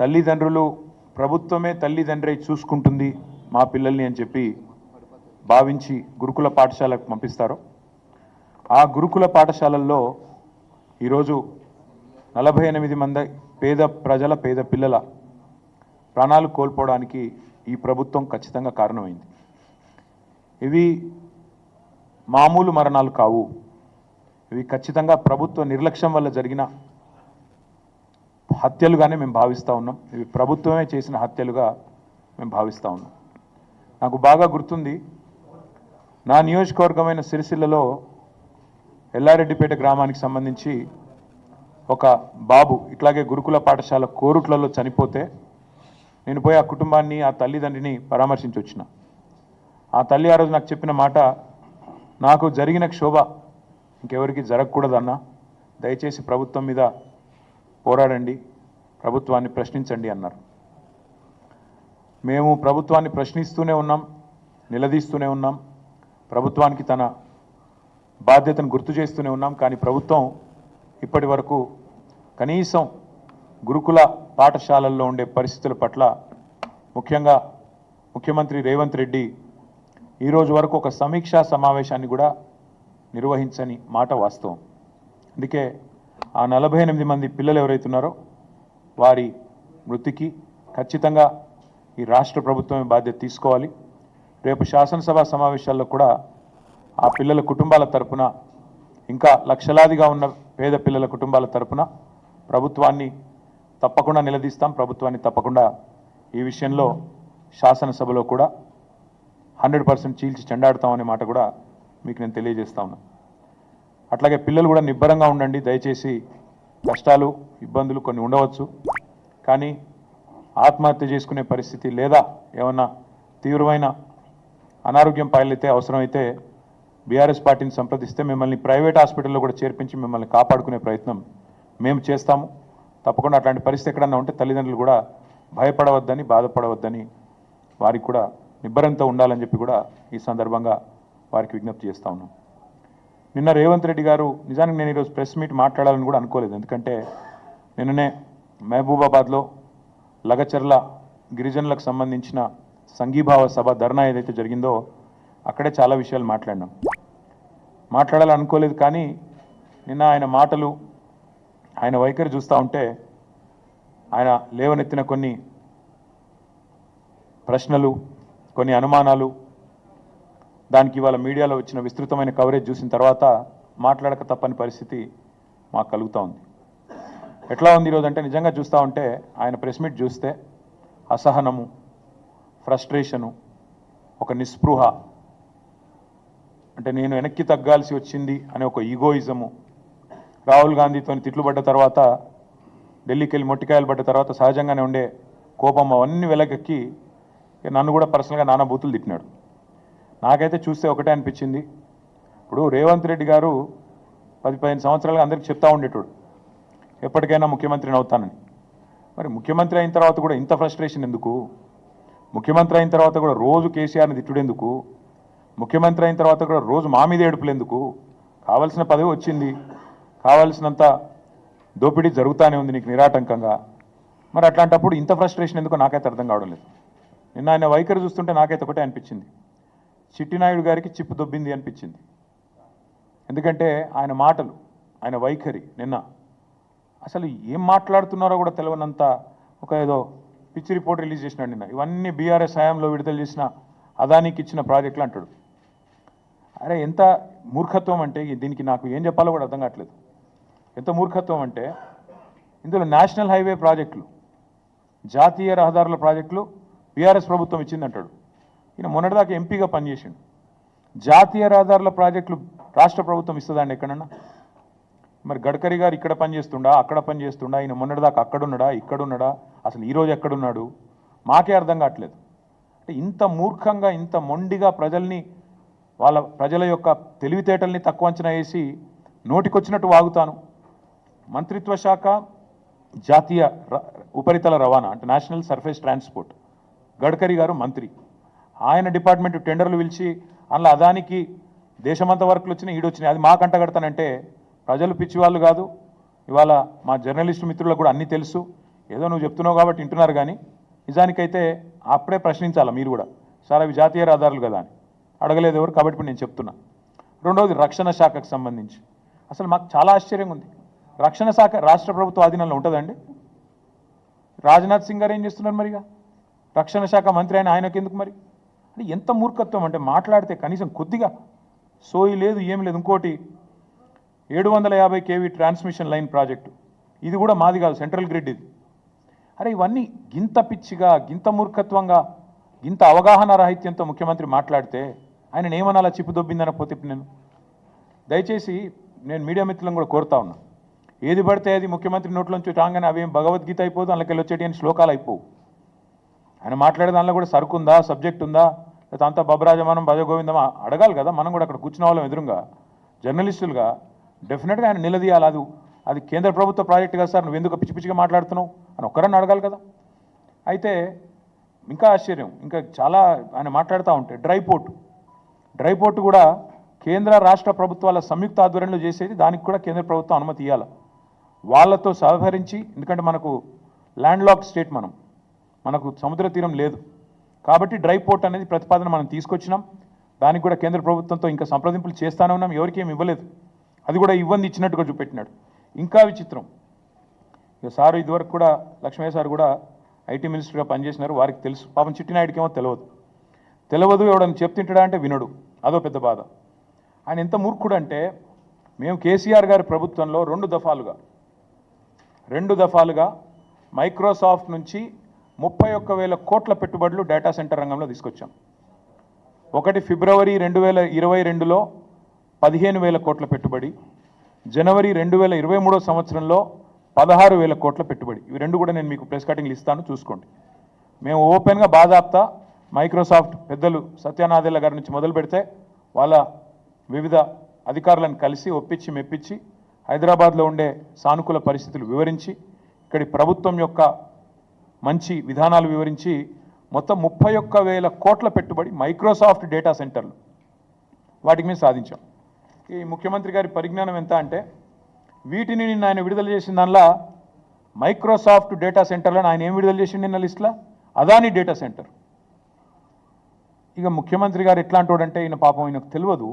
తల్లిదండ్రులు ప్రభుత్వమే తల్లిదండ్రి చూసుకుంటుంది మా పిల్లల్ని అని చెప్పి భావించి గురుకుల పాఠశాలకు పంపిస్తారు. ఆ గురుకుల పాఠశాలల్లో ఈరోజు నలభై ఎనిమిది మంది పేద ప్రజల పేద పిల్లల ప్రాణాలు కోల్పోవడానికి ఈ ప్రభుత్వం ఖచ్చితంగా కారణమైంది. ఇవి మామూలు మరణాలు కావు. ఇవి ఖచ్చితంగా ప్రభుత్వ నిర్లక్ష్యం వల్ల జరిగిన హత్యలుగానే మేము భావిస్తూ ఉన్నాం. ఇవి ప్రభుత్వమే చేసిన హత్యలుగా మేము భావిస్తూ ఉన్నాం. నాకు బాగా గుర్తుంది నా నియోజకవర్గమైన సిరిసిల్లలో ఎల్లారెడ్డిపేట గ్రామానికి సంబంధించి ఒక బాబు ఇట్లాగే గురుకుల పాఠశాల కోరుట్లలో చనిపోతే నేను పోయి ఆ కుటుంబాన్ని ఆ తల్లిదండ్రిని పరామర్శించి వచ్చిన ఆ తల్లి ఆ రోజు నాకు చెప్పిన మాట నాకు జరిగిన క్షోభ ఇంకెవరికి జరగకూడదన్నా. దయచేసి ప్రభుత్వం మీద పోరాడండి. ప్రభుత్వాన్ని ప్రశ్నించండి అన్నారు. మేము ప్రభుత్వాన్ని ప్రశ్నిస్తూనే ఉన్నాం నిలదీస్తూనే ఉన్నాం. ప్రభుత్వానికి తన బాధ్యతను గుర్తు చేస్తూనే ఉన్నాం. కానీ ప్రభుత్వం ఇప్పటి వరకు కనీసం గురుకుల పాఠశాలల్లో ఉండే పరిస్థితుల పట్ల ముఖ్యంగా ముఖ్యమంత్రి రేవంత్ రెడ్డి ఈరోజు వరకు ఒక సమీక్షా సమావేశాన్ని కూడా నిర్వహించని మాట వాస్తవం. అందుకే ఆ నలభై ఎనిమిది మంది పిల్లలు ఎవరైతున్నారో వారి మృతికి ఖచ్చితంగా ఈ రాష్ట్ర ప్రభుత్వమే బాధ్యత తీసుకోవాలి. రేపు శాసనసభ సమావేశాల్లో కూడా ఆ పిల్లల కుటుంబాల తరపున ఇంకా లక్షలాదిగా ఉన్న పేద పిల్లల కుటుంబాల తరపున ప్రభుత్వాన్ని తప్పకుండా నిలదీస్తాం. ప్రభుత్వాన్ని తప్పకుండా ఈ విషయంలో శాసనసభలో కూడా హండ్రెడ్ పర్సెంట్ చీల్చి చెండాడతామనే మాట కూడా మీకు నేను తెలియజేస్తా ఉన్నా. అట్లాగే పిల్లలు కూడా నిబ్బరంగా ఉండండి. దయచేసి కష్టాలు ఇబ్బందులు కొన్ని ఉండవచ్చు. కానీ ఆత్మహత్య చేసుకునే పరిస్థితి లేదా ఏమన్నా తీవ్రమైన అనారోగ్యం పాలైతే అవసరమైతే బీఆర్ఎస్ పార్టీని సంప్రదిస్తే మిమ్మల్ని ప్రైవేట్ హాస్పిటల్లో కూడా చేర్పించి మిమ్మల్ని కాపాడుకునే ప్రయత్నం మేము చేస్తాము. తప్పకుండా అట్లాంటి పరిస్థితి ఎక్కడన్నా ఉంటే తల్లిదండ్రులు కూడా భయపడవద్దని బాధపడవద్దని వారికి కూడా నిబ్బరంతో ఉండాలని చెప్పి కూడా ఈ సందర్భంగా వారికి విజ్ఞప్తి చేస్తా ఉన్నాం. నిన్న రేవంత్ రెడ్డి గారు నిజానికి నేను ఈరోజు ప్రెస్ మీట్ మాట్లాడాలని కూడా అనుకోలేదు. ఎందుకంటే నిన్ననే మహబూబాబాద్లో లగచర్ల గిరిజనులకు సంబంధించిన సంఘీభావ సభ ధర్నా ఏదైతే జరిగిందో అక్కడే చాలా విషయాలు మాట్లాడినాం. మాట్లాడాలని అనుకోలేదు కానీ నిన్న ఆయన మాటలు ఆయన వైఖరి చూస్తూ ఉంటే ఆయన లేవనెత్తిన కొన్ని ప్రశ్నలు కొన్ని అనుమానాలు దానికి ఇవాళ మీడియాలో వచ్చిన విస్తృతమైన కవరేజ్ చూసిన తర్వాత మాట్లాడక తప్పని పరిస్థితి మాకు కలుగుతూ ఉంది. ఎట్లా ఉంది ఈరోజు అంటే నిజంగా చూస్తూ ఉంటే ఆయన ప్రెస్ మీట్ చూస్తే అసహనము ఫ్రస్ట్రేషను ఒక నిస్పృహ. అంటే నేను వెనక్కి తగ్గాల్సి వచ్చింది అనే ఒక ఈగోయిజము రాహుల్ గాంధీతో తిట్లు పడ్డ తర్వాత ఢిల్లీకి వెళ్ళి మొట్టికాయలు పడ్డ తర్వాత సహజంగానే ఉండే కోపం అవన్నీ వెలకెక్కి నన్ను కూడా పర్సనల్గా నానా బూతులు తిట్టినాడు. నాకైతే చూస్తే ఒకటే అనిపించింది. ఇప్పుడు రేవంత్ రెడ్డి గారు పది పదిహేను సంవత్సరాలుగా అందరికీ చెప్తా ఉండేటోడు. ఎప్పటికైనా ముఖ్యమంత్రిని అవుతానని. మరి ముఖ్యమంత్రి అయిన తర్వాత కూడా ఇంత ఫ్రస్ట్రేషన్ ఎందుకు? ముఖ్యమంత్రి అయిన తర్వాత కూడా రోజు కేసీఆర్ని తిట్టుడెందుకు? ముఖ్యమంత్రి అయిన తర్వాత కూడా రోజు మా మీద ఏడుపులు ఎందుకు కావలసిన పదవి వచ్చింది. కావాల్సినంత దోపిడీ జరుగుతూనే ఉంది నీకు నిరాటంకంగా. మరి అట్లాంటప్పుడు ఇంత ఫ్రస్ట్రేషన్ ఎందుకో నాకైతే అర్థం కావడం లేదు. నిన్న ఆయన వైఖరి చూస్తుంటే నాకైతే ఒకటే అనిపించింది. చిట్టినాయుడు గారికి చిప్పు దొబ్బింది అనిపించింది. ఎందుకంటే ఆయన మాటలు ఆయన వైఖరి నిన్న. అసలు ఏం మాట్లాడుతున్నారో కూడా తెలియనంత ఒక ఏదో పిచ్చి రిపోర్ట్ రిలీజ్ చేసినాడు నిన్న. ఇవన్నీ బీఆర్ఎస్ హయాంలో విడుదల చేసిన అదానికి ఇచ్చిన ప్రాజెక్టులు అంటాడు. అరే ఎంత మూర్ఖత్వం అంటే దీనికి నాకు ఏం చెప్పాలో కూడా అర్థం కావట్లేదు. ఎంత మూర్ఖత్వం అంటే ఇందులో నేషనల్ హైవే ప్రాజెక్టులు జాతీయ రహదారుల ప్రాజెక్టులు బీఆర్ఎస్ ప్రభుత్వం ఇచ్చిందంటాడు. ఈయన మొన్నటిదాకా ఎంపీగా పనిచేసిండు. జాతీయ రహదారుల ప్రాజెక్టులు రాష్ట్ర ప్రభుత్వం ఇస్తుందండి ఎక్కడన్నా? మరి గడ్కరీ గారు ఇక్కడ పనిచేస్తుండా? అక్కడ పనిచేస్తుండా? ఈయన మొన్నటిదాకా అక్కడున్నాడా? ఇక్కడున్నాడా? అసలు ఈరోజు ఎక్కడున్నాడు? మాకే అర్థం కావట్లేదు. అంటే ఇంత మూర్ఖంగా ఇంత మొండిగా ప్రజల్ని వాళ్ళ ప్రజల యొక్క తెలివితేటల్ని తక్కువ అంచనా వేసి నోటికొచ్చినట్టు వాగుతాను. మంత్రిత్వ శాఖ జాతీయ ర- ఉపరితల రవాణా అంటే నేషనల్ సర్ఫేస్ ట్రాన్స్పోర్ట్. గడ్కరీ గారు మంత్రి. ఆయన డిపార్ట్మెంట్ టెండర్లు పిలిచి అందులో అదానికి దేశమంతా వర్కులు వచ్చినాయి ఈడొచ్చినాయి అది మాకంట కడతానంటే ప్రజలు పిచ్చివాళ్ళు కాదు. ఇవాళ మా జర్నలిస్టు మిత్రులకు కూడా అన్నీ తెలుసు. ఏదో నువ్వు చెప్తున్నావు కాబట్టి వింటున్నారు కానీ నిజానికైతే అప్పుడే ప్రశ్నించాలా మీరు కూడా? సార్ అవి జాతీయ రహదారులు కదా అని. అడగలేదు ఎవరు కాబట్టి నేను చెప్తున్నా. రెండవది రక్షణ శాఖకు సంబంధించి. అసలు మాకు చాలా ఆశ్చర్యంగా ఉంది. రక్షణ శాఖ రాష్ట్ర ప్రభుత్వ ఆధీనంలో ఉంటుందండి రాజ్నాథ్ సింగ్ గారు ఏం చేస్తున్నారు మరిగా? రక్షణ శాఖ మంత్రి అయిన ఆయనకు ఎందుకు మరి? అంటే ఎంత మూర్ఖత్వం అంటే మాట్లాడితే కనీసం కొద్దిగా సోయి లేదు ఏం లేదు. ఇంకోటి ఏడు వందల యాభై కేవీ ట్రాన్స్మిషన్ లైన్ ప్రాజెక్టు. ఇది కూడా మాది కాదు సెంట్రల్ గ్రిడ్ ఇది. అరే ఇవన్నీ గింత పిచ్చిగా గింత మూర్ఖత్వంగా గింత అవగాహన రాహిత్యంతో ముఖ్యమంత్రి మాట్లాడితే ఆయన ఏమనాలా అలా చిప్పుదొబ్బిందని పోతే నేను? దయచేసి నేను మీడియా మిత్రులను కూడా కోరుతా ఉన్నా. ఏది పడితే అది ముఖ్యమంత్రి నోట్లోంచి రాగానే అవేం భగవద్గీత అయిపోదు అందులోకి వచ్చేటి శ్లోకాలు అయిపోవు. ఆయన మాట్లాడే దానిలో కూడా సరుకు ఉందా సబ్జెక్ట్ ఉందా లేకపోతే అంతా బబరాజమానం భజగోవిందమా అడగాలి కదా మనం కూడా అక్కడ కూర్చున్న వాళ్ళం ఎదురుగా. జర్నలిస్టులుగా డెఫినెట్గా ఆయన నిలదీయాలి. అది అది కేంద్ర ప్రభుత్వ ప్రాజెక్టు కదా సార్ నువ్వు ఎందుకు పిచ్చి పిచ్చిగా మాట్లాడుతున్నావు? అని ఒక్కరన్నా అడగాలి కదా. అయితే ఇంకా ఆశ్చర్యం. ఇంకా చాలా ఆయన మాట్లాడుతూ ఉంటే డ్రై పోర్ట్. డ్రై పోర్ట్ కూడా కేంద్ర రాష్ట్ర ప్రభుత్వాల సంయుక్త ఆధ్వర్యంలో చేసేది దానికి కూడా కేంద్ర ప్రభుత్వం అనుమతి ఇవ్వాలి వాళ్ళతో సహకరించి ఎందుకంటే మనకు ల్యాండ్ లాక్ స్టేట్ మనం. మనకు సముద్ర తీరం లేదు. కాబట్టి డ్రై పోర్ట్ అనేది ప్రతిపాదన మనం తీసుకొచ్చినాం. దానికి కూడా కేంద్ర ప్రభుత్వంతో ఇంకా సంప్రదింపులు చేస్తానే ఉన్నాం. ఎవరికేం ఇవ్వలేదు. అది కూడా ఇవ్వంది ఇచ్చినట్టుగా చూపెట్టినాడు. ఇంకా విచిత్రం. ఇక సారు ఇదివరకు కూడా లక్ష్మయ్య సార్ కూడా ఐటీ మినిస్టర్గా పనిచేసినారు. వారికి తెలుసు. పాపం చిట్టినాయుడికి ఏమో తెలియదు తెలియదు ఎవడని చెప్తింటాడా అంటే వినడు. అదో పెద్ద బాధ. ఆయన ఎంత మూర్ఖుడు అంటే మేము కేసీఆర్ గారి ప్రభుత్వంలో రెండు దఫాలుగా రెండు దఫాలుగా మైక్రోసాఫ్ట్ నుంచి ముప్పై ఒక్క వేల కోట్ల పెట్టుబడులు డేటా సెంటర్ రంగంలో తీసుకొచ్చాం. ఒకటి ఫిబ్రవరి రెండు వేల ఇరవై రెండులో పదిహేను వేల కోట్ల పెట్టుబడి జనవరి రెండు వేల ఇరవై మూడో సంవత్సరంలో పదహారు వేల కోట్ల పెట్టుబడి. ఇవి రెండు కూడా నేను మీకు ప్రెస్ కటింగ్లు ఇస్తాను చూసుకోండి. మేము ఓపెన్గా బాధాప్తా మైక్రోసాఫ్ట్ పెద్దలు సత్యనాథేళ్ళ గారి నుంచి మొదలు పెడితే వాళ్ళ వివిధ అధికారులను కలిసి ఒప్పించి మెప్పించి హైదరాబాద్లో ఉండే సానుకూల పరిస్థితులు వివరించి ఇక్కడి ప్రభుత్వం యొక్క మంచి విధానాలు వివరించి మొత్తం ముప్పై ఒక్క వేల కోట్ల పెట్టుబడి మైక్రోసాఫ్ట్ డేటా సెంటర్లు వాటికి మేము సాధించాం. ఈ ముఖ్యమంత్రి గారి పరిజ్ఞానం ఎంత అంటే వీటిని నిన్న ఆయన విడుదల చేసిన దానిలో మైక్రోసాఫ్ట్ డేటా సెంటర్లను ఆయన ఏం విడుదల చేసిండు నిన్న లిస్ట్లో? Adani data center. ఇక ముఖ్యమంత్రి గారు ఎట్లాంటోడంటే ఈయన పాపం ఈయనకు తెలియదు.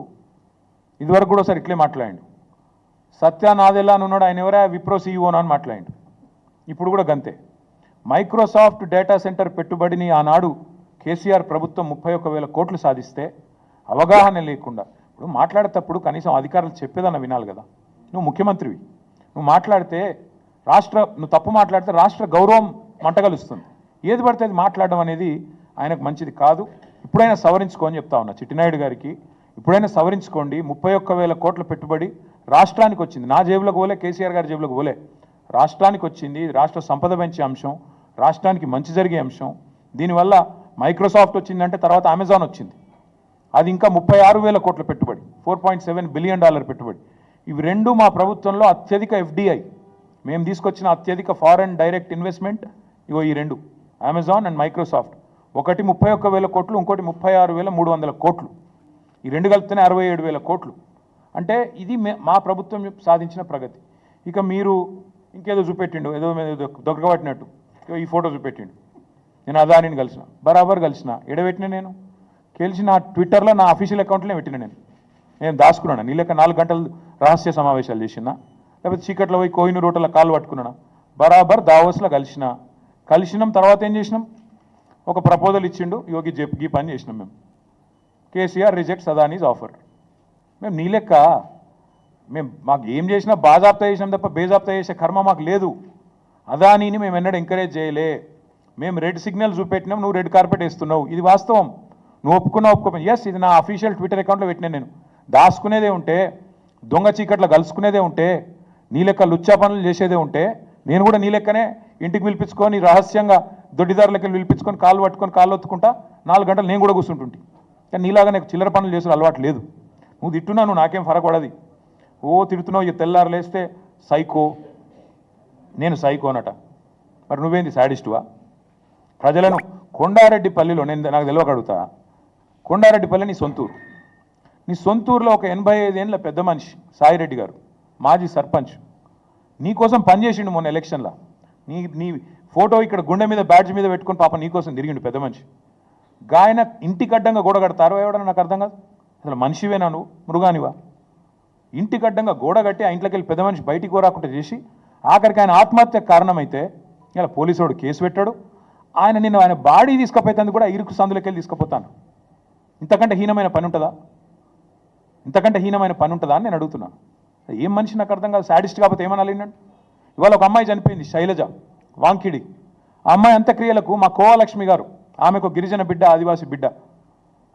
ఇదివరకు కూడా ఒకసారి ఇట్లే మాట్లాడిండు. సత్యానాదెల్లా అని ఉన్నాడు ఆయన ఎవరా? విప్రో సీఈఓనా అని మాట్లాడు ఇప్పుడు కూడా గంతే. మైక్రోసాఫ్ట్ డేటా సెంటర్ పెట్టుబడిని ఆనాడు కేసీఆర్ ప్రభుత్వం ముప్పై ఒక్క వేల కోట్లు సాధిస్తే అవగాహన లేకుండా. ఇప్పుడు మాట్లాడేటప్పుడు కనీసం అధికారులు చెప్పేదన్న వినాలి కదా. నువ్వు ముఖ్యమంత్రివి. నువ్వు మాట్లాడితే రాష్ట్ర నువ్వు తప్పు మాట్లాడితే రాష్ట్ర గౌరవం మంటగలుస్తుంది. ఏది పడితే అది మాట్లాడడం అనేది ఆయనకు మంచిది కాదు. ఇప్పుడైనా సవరించుకోని చెప్తా ఉన్నా. చిట్టినాయుడు గారికి ఇప్పుడైనా సవరించుకోండి. ముప్పై ఒక్క వేల కోట్ల పెట్టుబడి రాష్ట్రానికి వచ్చింది. నా జేబులకు పోలే కేసీఆర్ గారి జేబులకు పోలే. రాష్ట్రానికి వచ్చింది రాష్ట్ర సంపద పెంచే అంశం రాష్ట్రానికి మంచి జరిగే అంశం. దీనివల్ల మైక్రోసాఫ్ట్ వచ్చిందంటే తర్వాత అమెజాన్ వచ్చింది. అది ఇంకా ముప్పై ఆరు వేల కోట్ల పెట్టుబడి four point seven billion dollar పెట్టుబడి. ఇవి రెండు మా ప్రభుత్వంలో అత్యధిక ఎఫ్డిఐ. మేము తీసుకొచ్చిన అత్యధిక ఫారెన్ డైరెక్ట్ ఇన్వెస్ట్మెంట్ ఇగో ఈ రెండు అమెజాన్ అండ్ మైక్రోసాఫ్ట్. ఒకటి ముప్పై ఒక్క వేల కోట్లు ఇంకోటి ముప్పై ఆరు వేల మూడు వందల కోట్లు. ఈ రెండు కలిపితేనే అరవై ఏడు వేల కోట్లు. అంటే ఇది మా ప్రభుత్వం సాధించిన ప్రగతి. ఇక మీరు ఇంకేదో చూపెట్టిండు ఏదో దొరకబట్టినట్టు ఈ ఫోటో చూపెట్టిండు. నేను అదానిని కలిసిన బరాబర్ కలిసిన ఎడబెట్టిన నేను. కలిసి నా ట్విట్టర్లో నా అఫీషియల్ అకౌంట్లోనే పెట్టిన నేను. నేను దాచుకున్నాను? నీ లెక్క నాలుగు గంటలు రహస్య సమావేశాలు చేసినా లేకపోతే చీకట్లో పోయి కోహినూరు రోడ్ల కాలు పట్టుకున్నాను? బరాబర్ దావోస్లో కలిసిన. కలిసినాం తర్వాత ఏం చేసినాం? ఒక ప్రపోజల్ ఇచ్చిండు యోగి జెప్ గీ పని చేసినాం మేము. KCR rejects Adani's offer. మేము నీ లెక్క? మేము మాకు ఏం చేసినా బాజాప్తా చేసినాం తప్ప బేజాప్తా చేసే కర్మ మాకు లేదు. అదానీని మేము ఎన్నడూ ఎంకరేజ్ చేయలే. మేము రెడ్ సిగ్నల్ చూపెట్టినాం నువ్వు రెడ్ కార్పెట్ వేస్తున్నావు. ఇది వాస్తవం. నువ్వు ఒప్పుకున్నావు ఒప్పుకోమని ఎస్ ఇది నా అఫీషియల్ ట్విట్టర్ అకౌంట్లో పెట్టినా నేను. దాచుకునేదే ఉంటే దొంగ చీకట్లో కలుసుకునేదే ఉంటే నీ లెక్క లుచ్చా పనులు చేసేదే ఉంటే నేను కూడా నీ లెక్కనే ఇంటికి పిలిపించుకొని రహస్యంగా దొడ్డిదారులకి పిలిపించుకొని కాళ్ళు పట్టుకొని కాళ్ళు ఒత్తుకుంటా నాలుగు గంటలు నేను కూడా కూర్చుంటుంటి. కానీ నీలాగా నాకు చిల్లర పనులు చేసిన అలవాటు లేదు. నువ్వు తిట్టున్నా నువ్వు నాకేం ఫరక పడది ఓ తిడుతున్నావు ఇక తెల్లారు లేస్తే సైకో. నేను సైకో అనట. మరి నువ్వేంది శాడిస్టువా? ప్రజలను కొండారెడ్డిపల్లిలో నేను నాకు తెలియక అడుగుతా. కొండారెడ్డిపల్లి నీ సొంతూరు. నీ సొంతూరులో ఒక ఎనభై ఐదేళ్ళ పెద్ద మనిషి సాయిరెడ్డి గారు మాజీ సర్పంచ్. నీకోసం పనిచేసిండు మొన్న ఎలక్షన్లో. నీ నీ ఫోటో ఇక్కడ గుండె మీద బ్యాడ్జ్ మీద పెట్టుకుని పాప నీకోసం తిరిగిండు పెద్ద మనిషి. గాయన ఇంటికి అడ్డంగా గోడ కడతారు ఎవడన్నా నాకు అర్థం కాదు. అసలు మనిషివేనా నువ్వు? మృగానివా? ఇంటికి అడ్డంగా గోడ కట్టి ఆ ఇంట్లోకి వెళ్ళి పెద్ద మనిషి బయటికి రాకుండా చేసి ఆఖరికి ఆయన ఆత్మహత్య కారణమైతే ఇలా పోలీసుడు కేసు పెట్టాడు. ఆయన నిన్ను ఆయన బాడీ తీసుకుపోయేందుకు కూడా ఇరుకు సందులోకి వెళ్ళి తీసుకుపోతాను. ఇంతకంటే హీనమైన పని ఉంటుందా? ఇంతకంటే హీనమైన పని ఉంటుందా అని నేను అడుగుతున్నాను. ఏం మనిషి నాకు అర్థం కాదు. సాడిస్ట్ కాకపోతే ఏమనాలి ఇవాళ ఒక అమ్మాయి చనిపోయింది శైలజ వాంకిడి. ఆ అమ్మాయి అంత్యక్రియలకు మా కోవలక్ష్మి గారు ఆమెకు గిరిజన బిడ్డ ఆదివాసి బిడ్డ.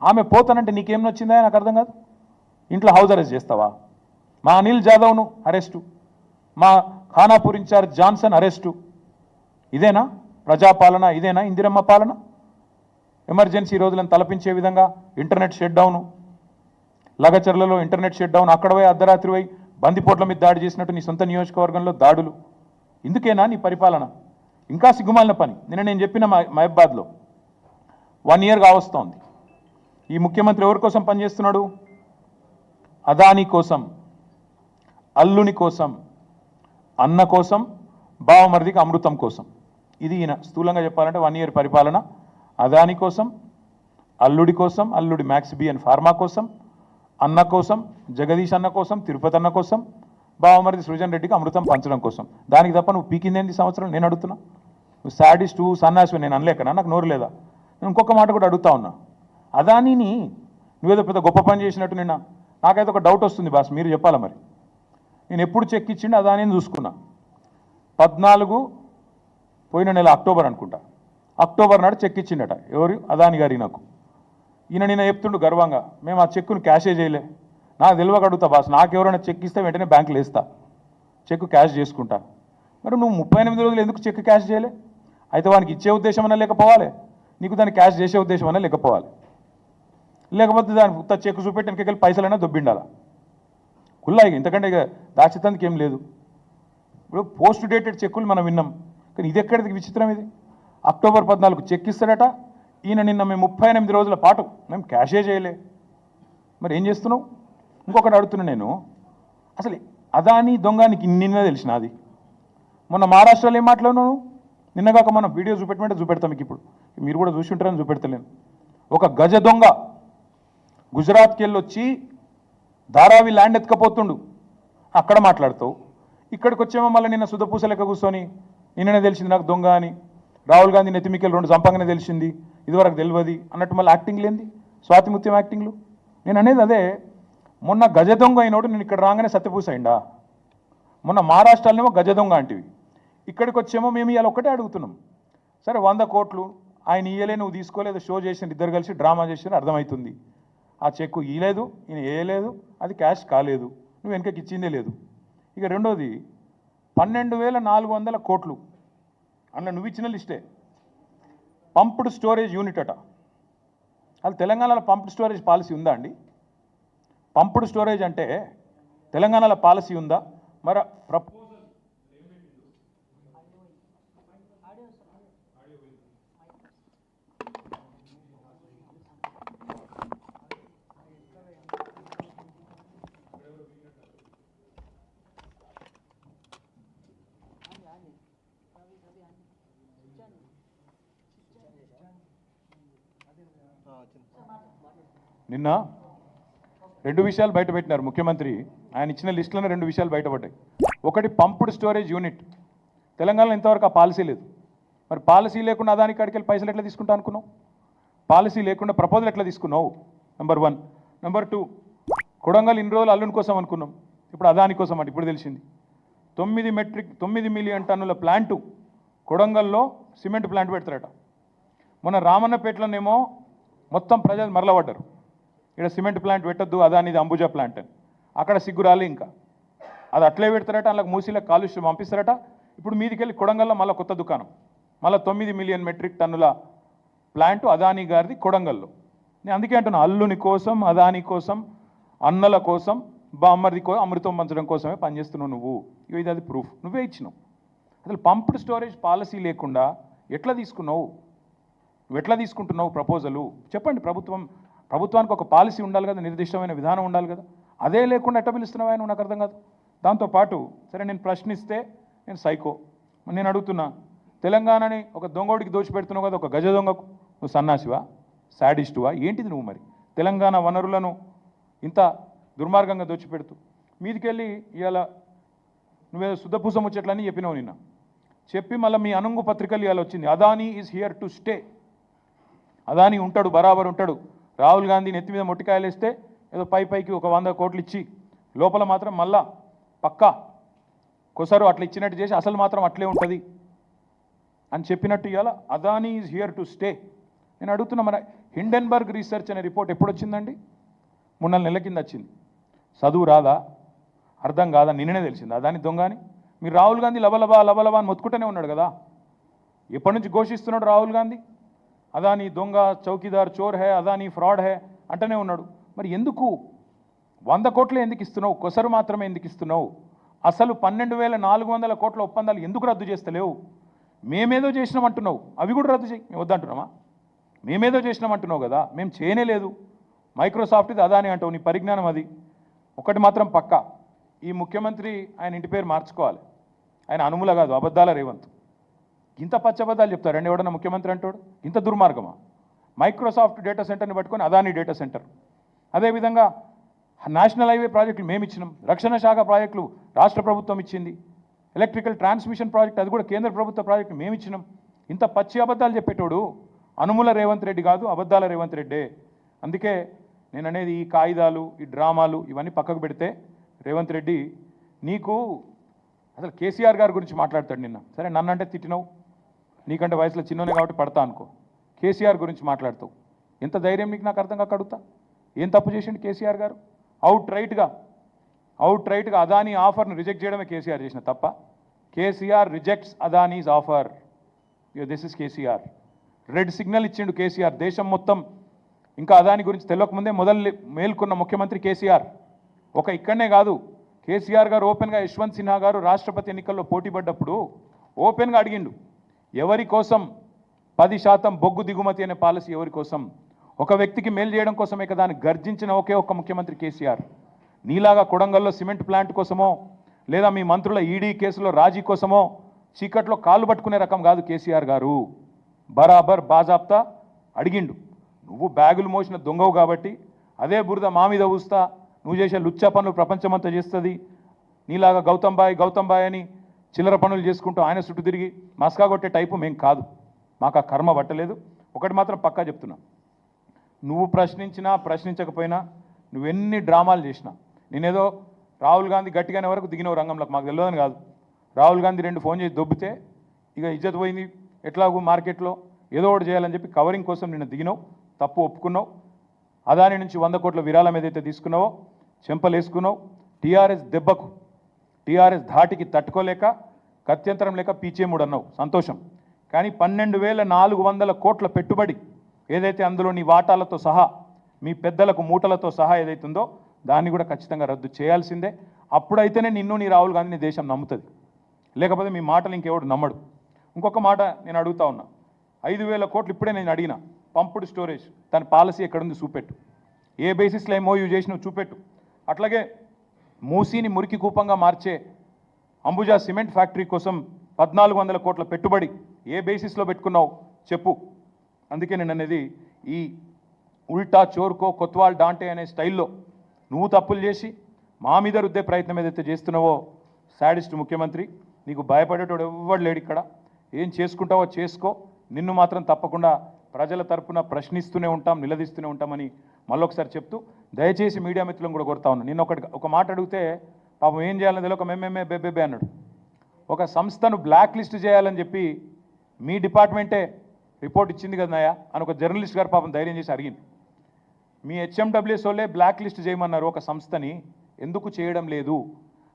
ఆమె పోతానంటే నీకేం నచ్చిందా? నాకు అర్థం కాదు. ఇంట్లో హౌస్ అరెస్ట్ చేస్తావా? మా అనిల్ జాదవ్ను అరెస్టు. మా ఖానాపూర్ ఇన్ఛార్జ్ జాన్సన్ అరెస్టు. ఇదేనా? ప్రజాపాలన ఇదేనా? ఇందిరమ్మ పాలన? ఎమర్జెన్సీ రోజులను తలపించే విధంగా ఇంటర్నెట్ షట్ డౌను లగచర్లలో ఇంటర్నెట్ షట్ డౌన్ అక్కడ పోయి అర్ధరాత్రి పోయి బందిపోట్ల మీద దాడి చేసినట్టు నీ సొంత నియోజకవర్గంలో దాడులు. ఇందుకేనా నీ పరిపాలన? ఇంకా సిగ్గుమాలిన పని. నిన్న నేను చెప్పిన మహబాద్లో. వన్ ఇయర్ కావస్తోంది. ఈ ముఖ్యమంత్రి ఎవరి కోసం పనిచేస్తున్నాడు? అదాని కోసం. అల్లుని కోసం అన్న కోసం బావమరిదికి అమృతం కోసం. ఇది ఈయన స్థూలంగా చెప్పాలంటే వన్ ఇయర్ పరిపాలన. అదాని కోసం అల్లుడి కోసం అల్లుడి మ్యాక్స్ బి అండ్ ఫార్మా కోసం అన్న కోసం జగదీష్ అన్న కోసం తిరుపతి అన్న కోసం బావమరిది సృజన్ రెడ్డికి అమృతం పంచడం కోసం. దానికి తప్ప నువ్వు పీకిందేంది సంవత్సరం? నేను అడుగుతున్నా. నువ్వు టూ సన్నాసి నేను అనలేకనా నాకు నోరు లేదా? నేను ఇంకొక మాట కూడా అడుగుతా ఉన్నా. అదానిని నువ్వేదో పెద్ద గొప్ప పని చేసినట్టు నిన్న నాకైతే ఒక డౌట్ వస్తుంది బాస్ మీరు చెప్పాలా మరి? నేను ఎప్పుడు చెక్ ఇచ్చిండు నేను చూసుకున్నా. పద్నాలుగు పోయిన నెల అక్టోబర్ అనుకుంటా. అక్టోబర్ నాడు చెక్ ఇచ్చిండట. ఎవరు? అదాని గారి నాకు. ఈయన నిన్న చెప్తుండు గర్వంగా మేము ఆ చెక్కును క్యాషే చేయలే. నాకు తెలియకడుగుతా బాస్. నాకు ఎవరైనా చెక్ ఇస్తే వెంటనే బ్యాంకులో వేస్తా. చెక్ క్యాష్ చేసుకుంటా. మరి నువ్వు ముప్పై ఎనిమిది రోజులు ఎందుకు చెక్ క్యాష్ చేయలే? అయితే వానికి ఇచ్చే ఉద్దేశం అన్నా లేకపోవాలి. నీకు దాన్ని క్యాష్ చేసే ఉద్దేశం అన్నా లేకపోవాలి. లేకపోతే దాని ఉత్త చెక్ చూపెట్టి వెనకెళ్ళి పైసలైనా దొబ్బిండాలా? కుల్లా ఇక. ఇంతకంటే ఇక దాచితందుకు ఏం లేదు. ఇప్పుడు పోస్ట్ డేటెడ్ చెక్కులు మనం విన్నాం. కానీ ఇది ఎక్కడిది? విచిత్రం ఇది. అక్టోబర్ పద్నాలుగు చెక్ ఇస్తాడట. ఈయన నిన్న మేము ముప్పై ఎనిమిది రోజుల పాటు మేము క్యాషే చేయలే. మరి ఏం చేస్తున్నావు? ఇంకొకటి అడుగుతున్నా నేను. అసలు అదాని దొంగనికి నిన్న తెలిసిన అది. మొన్న మహారాష్ట్రలో ఏం మాట్లాడినావు నిన్నగాక మనం వీడియో చూపెట్టమంటే చూపెడతాం మీకు ఇప్పుడు. మీరు కూడా చూసి ఉంటారని చూపెడతలేను. ఒక గజ దొంగ గుజరాత్కి వెళ్ళొచ్చి ధారావి ల్యాండ్ ఎత్తుకపోతుండు. అక్కడ మాట్లాడుతూ ఇక్కడికి వచ్చేమో మళ్ళీ నిన్న సుధపూస లెక్క కూర్చొని నిన్ననే తెలిసింది నాకు దొంగ అని రాహుల్ గాంధీ నెత్తిమికెళ్ళి రెండు సంపంగానే తెలిసింది ఇదివరకు తెలియదు అన్నట్టు మళ్ళీ యాక్టింగ్ లేనిది స్వాతిముత్యం యాక్టింగ్లు? నేను అనేది అదే మొన్న గజ దొంగ అయినోడు నేను ఇక్కడ రాగానే సత్యపూస అయిందా మొన్న మహారాష్ట్రలోనేమో గజ దొంగ అంటివి. ఇక్కడికి వచ్చేమో మేము ఇవాళ ఒక్కటే అడుగుతున్నాం. సరే వంద కోట్లు ఆయన ఇయ్యలే నువ్వు తీసుకోలేదు షో చేసిన ఇద్దరు కలిసి డ్రామా చేసిన అర్థమవుతుంది. ఆ చెక్కు ఇయలేదు ఈయన వేయలేదు అది క్యాష్ కాలేదు నువ్వు వెనకకి ఇచ్చిందే లేదు. ఇక రెండోది పన్నెండు వేల నాలుగు వందల కోట్లు. అన్న నువ్వు ఇచ్చిన లిస్టే. పంప్డ్ స్టోరేజ్ యూనిట్ అట. అది తెలంగాణలో పంప్డ్ స్టోరేజ్ పాలసీ ఉందా అండి? పంప్డ్ స్టోరేజ్ అంటే తెలంగాణలో పాలసీ ఉందా? మరి ప్రపో నిన్న రెండు విషయాలు బయట పెట్టినారు ముఖ్యమంత్రి. ఆయన ఇచ్చిన లిస్టులోనే రెండు విషయాలు బయటపడ్డాయి ఒకటి పంప్డ్ స్టోరేజ్ యూనిట్. తెలంగాణలో ఇంతవరకు ఆ పాలసీ లేదు. మరి పాలసీ లేకుండా అదానికి కాడికి వెళ్ళి పైసలు ఎట్లా తీసుకుంటా అనుకున్నావు? పాలసీ లేకుండా ప్రపోజల్ ఎట్లా తీసుకున్నావు? Number one number two Kodangal ఇన్ని రోజులు అల్లుని కోసం అనుకున్నాం. ఇప్పుడు అదాని కోసం అంటే ఇప్పుడు తెలిసింది. తొమ్మిది మెట్రిక్ తొమ్మిది మిలియన్ టన్నుల ప్లాంటు కొడంగల్లో సిమెంట్ ప్లాంట్ పెడతారట. మొన్న రామన్నపేటలోనేమో మొత్తం ప్రజలు మరలబడ్డారు. ఇక్కడ సిమెంట్ ప్లాంట్ పెట్టద్దు అదానిది అంబుజా ప్లాంట్ అని. అక్కడ సిగ్గురాలి ఇంకా. అది అట్లే పెడతారట అందులో మూసీలకు కాలుష్యం పంపిస్తారట. ఇప్పుడు మీదికెళ్ళి కొడంగల్లో మళ్ళీ కొత్త దుకాణం. మళ్ళీ తొమ్మిది మిలియన్ మెట్రిక్ టన్నుల ప్లాంట్ అదాని గారిది కొడంగల్లో. నేను అందుకే అంటున్నా అల్లుని కోసం అదాని కోసం అన్నల కోసం బామ్మర్ది కోసం అమృతం పంచడం కోసమే పనిచేస్తున్నావు నువ్వు. ఇవి ఇది అది ప్రూఫ్. నువ్వే ఇచ్చినావు. అసలు పంప్డ్ స్టోరేజ్ పాలసీ లేకుండా ఎట్లా తీసుకున్నావు? నువ్వు ఎట్లా తీసుకుంటున్నావు ప్రపోజలు? చెప్పండి ప్రభుత్వం. ప్రభుత్వానికి ఒక పాలసీ ఉండాలి కదా నిర్దిష్టమైన విధానం ఉండాలి కదా. అదే లేకుండా ఎట్ట పిలుస్తున్నావు ఆయన? నాకు అర్థం కాదు. దాంతోపాటు సరే నేను ప్రశ్నిస్తే నేను సైకో. నేను అడుగుతున్నా తెలంగాణని ఒక దొంగోడికి దోచిపెడుతున్నావు కదా ఒక గజ దొంగకు. నువ్వు సన్నాసివా? శాడిస్టువా? ఏంటిది నువ్వు మరి? తెలంగాణ వనరులను ఇంత దుర్మార్గంగా దోచిపెడుతూ. మీదికెళ్ళి ఇవాళ నువ్వేదో శుద్ధపూస వచ్చేట్లని చెప్పినావు నిన్న. చెప్పి మళ్ళీ మీ అనుంగు పత్రికలు ఇవాళ వచ్చింది. Adani is here to stay. Adani ఉంటాడు బరాబర్ ఉంటాడు. రాహుల్ గాంధీ నెత్తి మీద మొట్టికాయలు వేస్తే ఏదో పై పైకి ఒక వంద కోట్లు ఇచ్చి లోపల మాత్రం మళ్ళా పక్కా కొసరు అట్లా ఇచ్చినట్టు చేసి అసలు మాత్రం అట్లే ఉంటుంది అని చెప్పినట్టు ఇవాళ Adani is here to stay నేను అడుగుతున్నా మన హిండెన్బర్గ్ రీసెర్చ్ అనే రిపోర్ట్ ఎప్పుడు వచ్చిందండి మూడు నాలుగు నెలల కింద వచ్చింది. చదువు రాదా? అర్థం కాదా? నిన్ననే తెలిసింది. అదాని దొంగ అని మీరు రాహుల్ గాంధీ లబలబా లబలబా అని మొత్తుకుంటూనే ఉన్నాడు కదా. ఎప్పటి నుంచి ఘోషిస్తున్నాడు రాహుల్ గాంధీ? అదాని దొంగ చౌకీదార్ చోర్ హే అదాని ఫ్రాడ్ హే అంటనే ఉన్నాడు. మరి ఎందుకు? వంద కోట్లు ఎందుకు ఇస్తున్నావు? కొసరు మాత్రమే ఎందుకు ఇస్తున్నావు? అసలు పన్నెండు వేల నాలుగు వందల కోట్ల ఒప్పందాలు ఎందుకు రద్దు చేస్తలేవు? మేమేదో చేసినాం అంటున్నావు. అవి కూడా రద్దు చేయి. మేము వద్దంటున్నామా? మేమేదో చేసినాం అంటున్నావు కదా. మేము చేయనే లేదు మైక్రోసాఫ్ట్ ఇది అదాని అంటావు. నీ పరిజ్ఞానం అది. ఒకటి మాత్రం పక్కా. ఈ ముఖ్యమంత్రి ఆయన ఇంటి పేరు మార్చుకోవాలి. ఆయన అనుముల కాదు అబద్ధాల రేవంత్. ఇంత పచ్చబద్దాలు చెప్తారండి ఎవడన్నా ముఖ్యమంత్రి అంటాడు? ఇంత దుర్మార్గమా? మైక్రోసాఫ్ట్ డేటా సెంటర్ని పట్టుకొని అదాని డేటా సెంటర్ అదేవిధంగా నేషనల్ హైవే ప్రాజెక్టులు మేము ఇచ్చినాం రక్షణ శాఖ ప్రాజెక్టులు రాష్ట్ర ప్రభుత్వం ఇచ్చింది. ఎలక్ట్రికల్ ట్రాన్స్మిషన్ ప్రాజెక్ట్ అది కూడా కేంద్ర ప్రభుత్వ ప్రాజెక్టు మేము ఇచ్చినాం ఇంత పచ్చి అబద్ధాలు చెప్పేటోడు అనుముల రేవంత్ రెడ్డి కాదు అబద్ధాల రేవంత్ రెడ్డే. అందుకే నేను అనేది ఈ కాగితాలు ఈ డ్రామాలు ఇవన్నీ పక్కకు పెడితే రేవంత్ రెడ్డి నీకు అసలు కేసీఆర్ గారి గురించి మాట్లాడతాడు నిన్న. సరే నన్ను అంటే తిట్టినావు. నీకంటే వయసులో చిన్నోనే కాబట్టి పడతా అనుకో. కేసీఆర్ గురించి మాట్లాడుతూ ఎంత ధైర్యం నీకు నాకు అర్థం కడుగుతా ఏం తప్పు చేసిండు కేసీఆర్ గారు? అవుట్ రైట్గా అవుట్ రైట్గా అదానీ ఆఫర్ను రిజెక్ట్ చేయడమే కేసీఆర్ చేసిన తప్ప KCR rejects Adani's offer. This is KCR. Red signal ఇచ్చిండు కేసీఆర్. దేశం మొత్తం ఇంకా అదాని గురించి తెలియకముందే మొదలు మేల్కొన్న ముఖ్యమంత్రి కేసీఆర్. ఒక ఇక్కడనే కాదు కేసీఆర్ గారు ఓపెన్గా యశ్వంత్ సిన్హా గారు రాష్ట్రపతి ఎన్నికల్లో పోటీ పడ్డప్పుడు ఓపెన్గా అడిగిండు. ఎవరి కోసం పది శాతం బొగ్గు దిగుమతి అనే పాలసీ ఎవరి కోసం? ఒక వ్యక్తికి మేలు చేయడం కోసమే కదా అని గర్జించిన ఒకే ఒక్క ముఖ్యమంత్రి కేసీఆర్. నీలాగా కొడంగల్లో సిమెంట్ ప్లాంట్ కోసమో లేదా మీ మంత్రుల ఈడీ కేసులో రాజీ కోసమో చీకట్లో కాళ్ళు పట్టుకునే రకం కాదు కేసీఆర్ గారు. బరాబర్ బాజాబ్తా అడిగిండు. నువ్వు బ్యాగులు మోసిన దొంగవు కాబట్టి అదే బురద మా మీద ఊస్తా నువ్వు చేసే లుచ్చా పనులు ప్రపంచమంతా చేస్తుంది. నీలాగా గౌతమ్ బాయ్ గౌతమ్ బాయ్ అని చిల్లర పనులు చేసుకుంటూ ఆయన చుట్టూ తిరిగి మస్కా కొట్టే టైపు మేం కాదు. మాకు ఆ కర్మ పట్టలేదు. ఒకటి మాత్రం పక్కా చెప్తున్నా. నువ్వు ప్రశ్నించినా ప్రశ్నించకపోయినా నువ్వెన్ని డ్రామాలు చేసినా నేనేదో రాహుల్ గాంధీ గట్టిగానే వరకు దిగినవు రంగంలోకి మాకు తెలియదని కాదు. రాహుల్ గాంధీ రెండు ఫోన్ చేసి దొబ్బితే ఇక ఇజ్జత్ పోయింది ఎట్లాగూ మార్కెట్లో ఏదో ఒకటి చేయాలని చెప్పి కవరింగ్ కోసం నిన్ను దిగినావు తప్పు ఒప్పుకున్నావు అదాని నుంచి వంద కోట్ల విరాళం ఏదైతే తీసుకున్నావో చెంపలేసుకున్నావు టీఆర్ఎస్ దెబ్బకు టీఆర్ఎస్ ధాటికి తట్టుకోలేక గత్యంతరం లేక పీచేముడు అన్నావు సంతోషం. కానీ పన్నెండు వేల నాలుగు వందల కోట్ల పెట్టుబడి ఏదైతే అందులో నీ వాటాలతో సహా మీ పెద్దలకు మూటలతో సహా ఏదైతుందో దాన్ని కూడా ఖచ్చితంగా రద్దు చేయాల్సిందే. అప్పుడైతేనే నిన్ను నీ రాహుల్ గాంధీని దేశం నమ్ముతుంది. లేకపోతే మీ మాటలు ఇంకెవడు నమ్మడు. ఇంకొక మాట నేను అడుగుతా ఉన్నా. ఐదు వేల కోట్లు ఇప్పుడే నేను అడిగిన. పంపుడు స్టోరేజ్. దాని పాలసీ ఎక్కడుంది చూపెట్టు. ఏ బేసిస్లో ఏమో యూజ్ చేసినావు చూపెట్టు. అట్లాగే మూసీని మురికి కూపంగా మార్చే అంబుజా సిమెంట్ ఫ్యాక్టరీ కోసం పద్నాలుగు వందల కోట్ల పెట్టుబడి ఏ బేసిస్లో పెట్టుకున్నావు? చెప్పు. అందుకే నేను అనేది ఈ ఉల్టా చోర్కో కొత్వాల్ డాంటే అనే స్టైల్లో నువ్వు తప్పులు చేసి మా మీద రుద్దే ప్రయత్నం ఏదైతే చేస్తున్నావో సాడిస్ట్ ముఖ్యమంత్రి నీకు భయపడేటోడు ఎవ్వడు లేడు ఇక్కడ. ఏం చేసుకుంటావో చేసుకో. నిన్ను మాత్రం తప్పకుండా ప్రజల తరపున ప్రశ్నిస్తూనే ఉంటాం నిలదీస్తూనే ఉంటామని మళ్ళొకసారి చెప్తూ దయచేసి మీడియా మిత్రులను కూడా కోరుతా ఉన్నాను నిన్న ఒకటి ఒక మాట అడిగితే పాపం ఏం చేయాలని తెలియక మేమేమే బెబ్బెబ్బే అన్నాడు. ఒక సంస్థను బ్లాక్ లిస్ట్ చేయాలని చెప్పి మీ డిపార్ట్మెంటే రిపోర్ట్ ఇచ్చింది కదా అని ఒక జర్నలిస్ట్ గారు పాపం ధైర్యం చేసి అడిగింది. మీ హెచ్ఎండబ్ల్యూఎస్ వాళ్ళే బ్లాక్ లిస్ట్ చేయమన్నారు ఒక సంస్థని ఎందుకు చేయడం లేదు?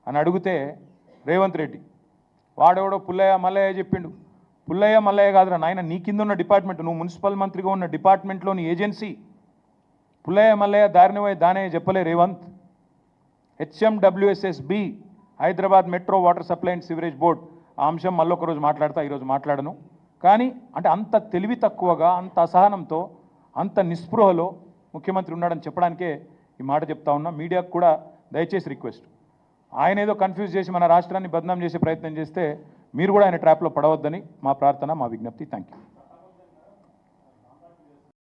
అని అడిగితే రేవంత్ రెడ్డి వాడెవడో పుల్లయ్య మల్లయ్య చెప్పిండు. పుల్లయ్య మల్లయ్య కాదురా నాయన నీ కింద ఉన్న డిపార్ట్మెంట్ నువ్వు మున్సిపల్ మంత్రిగా ఉన్న డిపార్ట్మెంట్లోని ఏజెన్సీ. పుల్లయ్య మల్లయ్య దారిని దానే చెప్పలే Revanth. HMWSSB Hyderabad metro water supply and sewerage board ఆ అంశం మళ్ళొక రోజు మాట్లాడతా ఈరోజు మాట్లాడను. కానీ అంటే అంత తెలివి తక్కువగా అంత అసహనంతో అంత నిస్పృహలో ముఖ్యమంత్రి ఉన్నాడని చెప్పడానికే ఈ మాట చెప్తా ఉన్నా. మీడియాకు కూడా దయచేసి రిక్వెస్ట్. ఆయన ఏదో కన్ఫ్యూజ్ చేసి మన రాష్ట్రాన్ని బదనాం చేసే ప్రయత్నం చేస్తే మీరు కూడా ఆయన ట్రాప్లో పడవద్దని మా ప్రార్థన మా విజ్ఞప్తి. Thank you